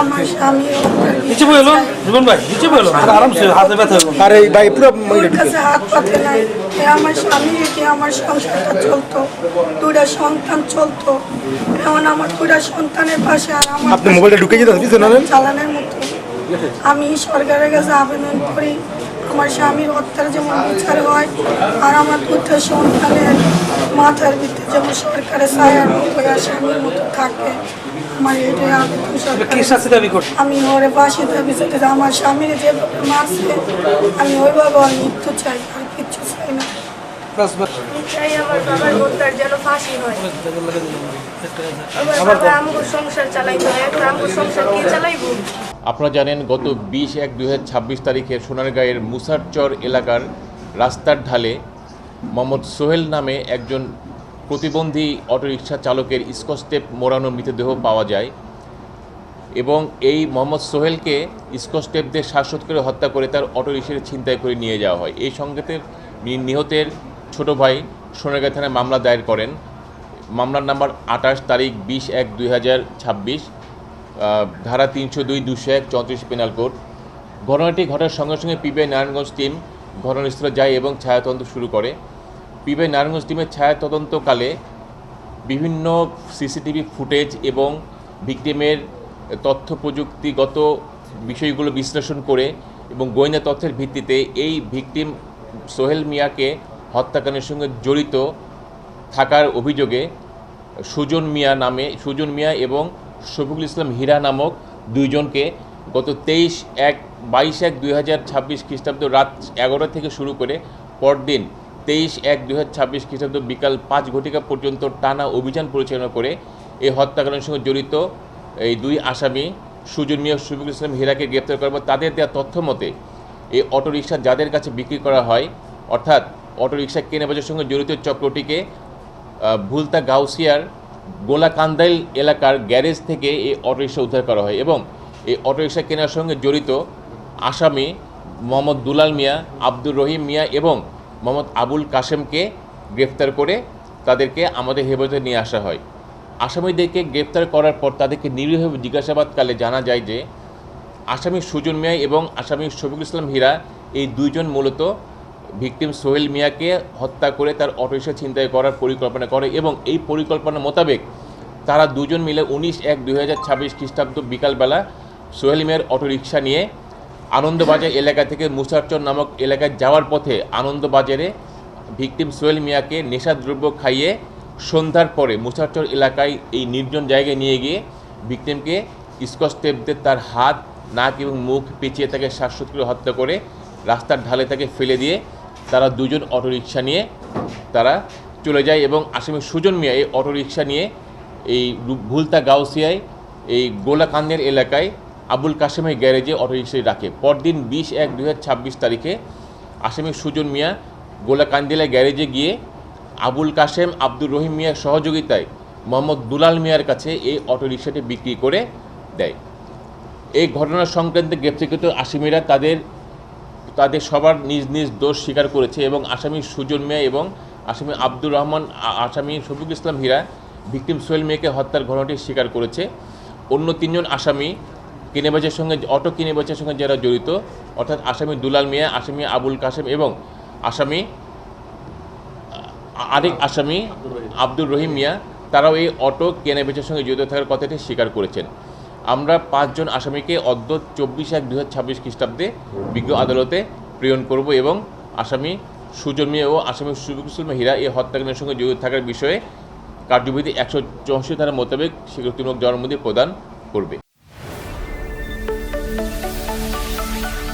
আমার স্বামী নিচে বলো জীবন ভাই নিচে বলো আরামসে হাতে ব্যথা হবে আর ভাই পুরো ওর কাছে হাত পাতে নাই। এ আমার স্বামী রেখে আমার সংসারটা চলতো। দুটা সন্তান চলতো। এখন আমার দুটা সন্তানের পাশে আর আমার আপনি মোবাইলটা ঢুকে যেতে পিছনে আনেন। চালানোর মতো। আমি সরকারের কাছে আবেদন করি আমার স্বামীর হত্যার যেমন বিচার হয় আর আমার দুটো সন্তানের মাথার ভিতরে যেমন সরকারের ছায়ার আর স্বামীর মতো থাকে। আমার এটাই আবেদন আমি ওরে বাসি দাবি চাইতে যে আমার স্বামীর যে মারছে আমি ওইভাবে ওর মৃত্যু চাই আর কিচ্ছু চাই না। চাই আমার বাবার হত্যার যেন ফাঁসি হয়। আমার বাবা আমাকে সংসার চালাইতো এখন আমার সংসার কে চালাইবো? আপনারা জানেন গত বিশ এক দুই তারিখে সোনারগাঁয়ের মুসারচর এলাকার রাস্তার ঢালে মোহাম্মদ সোহেল নামে একজন প্রতিবন্ধী অটোরিকশা চালকের স্কস্টেপ মোড়ানো মৃতদেহ পাওয়া যায় এবং এই মোহাম্মদ সোহেলকে স্কস্টেপ দিয়ে শ্বাসরোধ করে হত্যা করে তার অটোরিকশার ছিনতাই করে নিয়ে যাওয়া হয়। এই সংকেতের নিহতের ছোট ভাই সোনারগাঁ থানায় মামলা দায়ের করেন। মামলার নাম্বার আঠাশ তারিখ বিশ এক দুই হাজার ছাব্বিশ ধারা তিনশো দুই দুশো এক চৌত্রিশ পেনাল কোড। ঘটনাটি ঘটার সঙ্গে সঙ্গে পিবিআই নারায়ণগঞ্জ টিম ঘটনাস্থলে যায় এবং ছায়াতদন্ত শুরু করে। পিবিআই নারায়ণগঞ্জ টিমের ছায়া তদন্তকালে বিভিন্ন সিসিটিভি ফুটেজ এবং ভিকটিমের তথ্য প্রযুক্তিগত বিষয়গুলো বিশ্লেষণ করে এবং গোয়েন্দা তথ্যের ভিত্তিতে এই ভিকটিম সোহেল মিয়াকে হত্যাকাণ্ডের সঙ্গে জড়িত থাকার অভিযোগে সুজন মিয়া নামে, সুজন মিয়া এবং শফিকুল ইসলাম হীরা নামক দুইজনকে গত তেইশ এক বাইশ এক দুই হাজার ছাব্বিশ খ্রিস্টাব্দ রাত এগারো থেকে শুরু করে পরদিন তেইশ এক দুই হাজার ছাব্বিশ খ্রিস্টাব্দ বিকাল পাঁচ ঘটিকা পর্যন্ত টানা অভিযান পরিচালনা করে এই হত্যাকাণ্ডের সঙ্গে জড়িত এই দুই আসামি সুজন মিয়া শফিকুল ইসলাম হীরাকে গ্রেপ্তার করার পর তাদের দেওয়া তথ্য মতে এই অটোরিকশা যাদের কাছে বিক্রি করা হয়, অর্থাৎ অটোরিকশা কেনাবেচার সঙ্গে জড়িত চক্রটিকে ভুলতা গাউসিয়ার গোলাকান্দাইল এলাকার গ্যারেজ থেকে এই অটোরিকশা উদ্ধার করা হয় এবং এই অটোরিকশা কেনার সঙ্গে জড়িত আসামি মোহাম্মদ দুলাল মিয়া, আব্দুর রহিম মিয়া এবং মোহাম্মদ আবুল কাশেমকে গ্রেফতার করে তাদেরকে আমাদের হেফাজতে নিয়ে আসা হয়। আসামিদেরকে গ্রেপ্তার করার পর তাদেরকে নিরীহভাবে জিজ্ঞাসাবাদকালে জানা যায় যে, আসামি সুজন মিয়া এবং আসামি শফিকুল ইসলাম হীরা এই দুইজন মূলত ভিকটিম সোহেল মিয়াকে হত্যা করে তার অটোরিকশা ছিনতাই করার পরিকল্পনা করে এবং এই পরিকল্পনা মোতাবেক তারা দুজন মিলে উনিশ এক দুই হাজার ছাব্বিশ খ্রিস্টাব্দ বিকালবেলা সোহেল মিয়ার অটোরিকশা নিয়ে আনন্দবাজার এলাকা থেকে মুসারচর নামক এলাকায় যাওয়ার পথে আনন্দবাজারে ভিকটিম সোহেল মিয়াকে নেশাদ্রব্য খাইয়ে সন্ধ্যার পরে মুসারচর এলাকায় এই নির্জন জায়গায় নিয়ে গিয়ে ভিকটিমকে স্কচ টেপ দিয়ে তার হাত, নাক এবং মুখ পেঁচিয়ে তাকে শ্বাসরোধ করে হত্যা করে রাস্তার ঢালে তাকে ফেলে দিয়ে তারা দুজন অটোরিকশা নিয়ে তারা চলে যায় এবং আসামি সুজন মিয়া এই অটোরিকশা নিয়ে এই ভুলতা গাউসিয়ায় এই গোলাকান্দের এলাকায় আবুল কাশেমের গ্যারেজে অটোরিকশায় রাখে। পরদিন বিশ এক দুই তারিখে আসামি সুজন মিয়া গোলাকান্দিলা গ্যারেজে গিয়ে আবুল কাশেম, আব্দুর রহিম মিয়ার সহযোগিতায় মোহাম্মদ দুলাল মিয়ার কাছে এই অটোরিকশাটি বিক্রি করে দেয়। এই ঘটনা সংক্রান্তে গ্রেপ্তারকৃত আসামিরা তাদের তাদের সবার নিজ নিজ দোষ স্বীকার করেছে এবং আসামি সুজন মিয়া এবং আসামি আব্দুর রহমান, আসামি শফিকুল ইসলাম হীরা, ভিকটিম সোহেল মিয়াকে হত্যার ঘটনাটি স্বীকার করেছে। অন্য তিনজন আসামি কিনেবাজের সঙ্গে অটো কিনেবাজের সঙ্গে যারা জড়িত অর্থাৎ আসামি দুলাল মিয়া আসামি আবুল কাশেম এবং আসামি আরেক আসামি আব্দুর রহিম। মিয়া তারাও এই অটো কেনাবেচার সঙ্গে জড়িত থাকার কথাটি স্বীকার করেছেন। আমরা পাঁচজন আসামিকে অদ্য চব্বিশ এক দু হাজার ছাব্বিশ খ্রিস্টাব্দে বিজ্ঞ আদালতে প্রেরণ করব এবং আসামি সুজন মিয়া ও আসামি সুবিকুসুল হীরা এই হত্যাকাণ্ডের সঙ্গে জড়িত থাকার বিষয়ে কার্যবিধি একশো চৌষট্টি ধারা মোতাবেক স্বীকৃতিমূলক জবানবন্দি প্রদান করবে। Thank you.